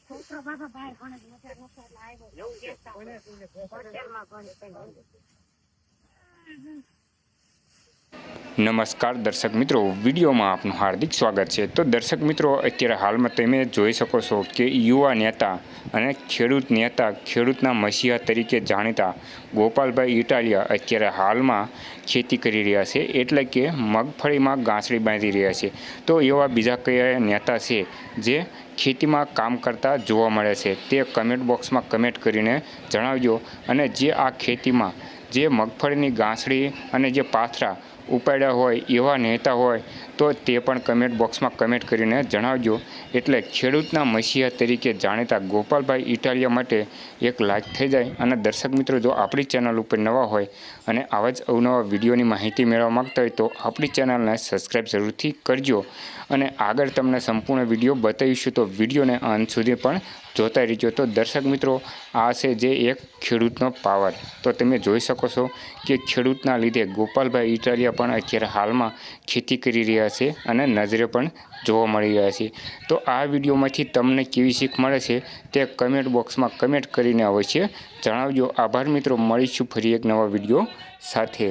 છોકરો બાબા બહાર ભણે આવ્યો છે. કહેતા હોય. હોસ્ટેલમાં ભણે છે. નમસ્કાર દર્શક મિત્રો, વિડીયોમાં આપનું હાર્દિક સ્વાગત છે. તો દર્શક મિત્રો, અત્યારે હાલમાં તમે જોઈ શકો છો કે યુવા નેતા અને ખેડૂત નેતા ખેડૂતના મસીહા તરીકે જાણીતા ગોપાલભાઈ ઇટાલિયા અત્યારે હાલમાં ખેતી કરી રહ્યા છે, એટલે કે મગફળીમાં ગાંસડી બાંધી રહ્યા છે. તો એવા બીજા કયા નેતા છે જે ખેતીમાં કામ કરતા જોવા મળે છે, તે કમેન્ટ બોક્સમાં કમેન્ટ કરીને જણાવજો. અને જે આ ખેતીમાં જે મગફળીની ગાંસડી અને જે પાથરા ઉપાડ્યા હોય એવા નેતા હોય, તો તે પણ કમેન્ટ બોક્સમાં કમેન્ટ કરીને જણાવજો. એટલે ખેડૂતના મસીહા તરીકે જાણીતા ગોપાલભાઈ ઇટાલિયા માટે એક લાઈક થઈ જાય. અને દર્શક મિત્રો, જો આપણી ચેનલ ઉપર નવા હોય અને આવા જ અવનવા વિડીયોની માહિતી મેળવવા માગતા હોય તો આપણી ચેનલને સબસ્ક્રાઈબ જરૂરથી કરજો. અને આગળ તમને સંપૂર્ણ વીડિયો બતાવીશું, તો વિડીયોને અંત સુધી પણ જોતા રહીજો. તો દર્શક મિત્રો, આ છે જે એક ખેડૂતનો પાવર. તો તમે જોઈ શકો છો કે ખેડૂતના લીધે ગોપાલભાઈ ઇટાલિયા પણ અત્યારે હાલમાં ખેતી કરી રહ્યા છે અને નજરે પણ જોવા મળી રહ્યા છે. તો આ વિડીયોમાંથી તમને કેવી શીખ મળે છે તે કમેન્ટ બોક્સમાં કમેન્ટ કરીને અવશ્ય જણાવજો. આભાર મિત્રો, મળીશું ફરી એક નવા વીડિયો સાથે.